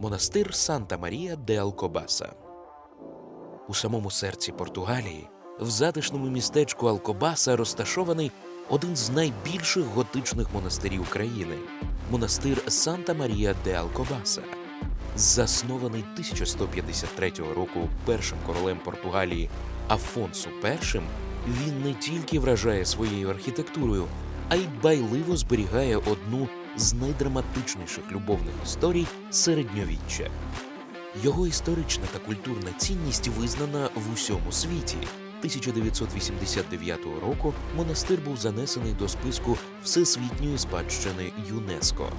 монастир Санта Марія де Алкобаса. У самому серці Португалії, в затишному містечку Алкобаса, розташований один з найбільших готичних монастирів країни монастир Санта Марія де Алкобаса. Заснований 1153 року першим королем Португалії Афонсу І, він не тільки вражає своєю архітектурою, а й байливо зберігає одну з найдраматичніших любовних історій середньовіччя. Його історична та культурна цінність визнана в усьому світі. 1989 року монастир був занесений до списку Всесвітньої спадщини ЮНЕСКО.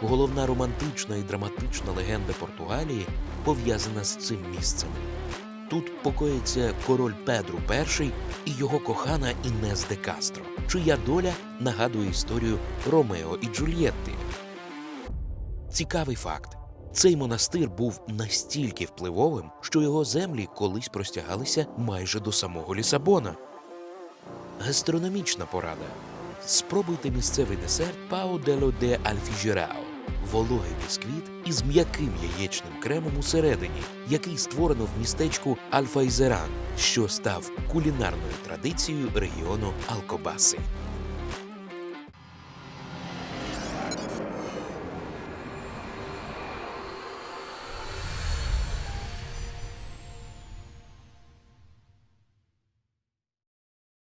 Головна романтична і драматична легенда Португалії пов'язана з цим місцем. Тут покоїться король Педро І і його кохана Інес де Кастро, чия доля нагадує історію Ромео і Джульєтти. Цікавий факт: цей монастир був настільки впливовим, що його землі колись простягалися майже до самого Лісабона. Гастрономічна порада. Спробуйте місцевий десерт Пао дело де Альфіжерао вологий бісквіт із м'яким яєчним кремом усередині, який створено в містечку Альфа-Ізеран, що став кулінарною традицією регіону Алкобаси.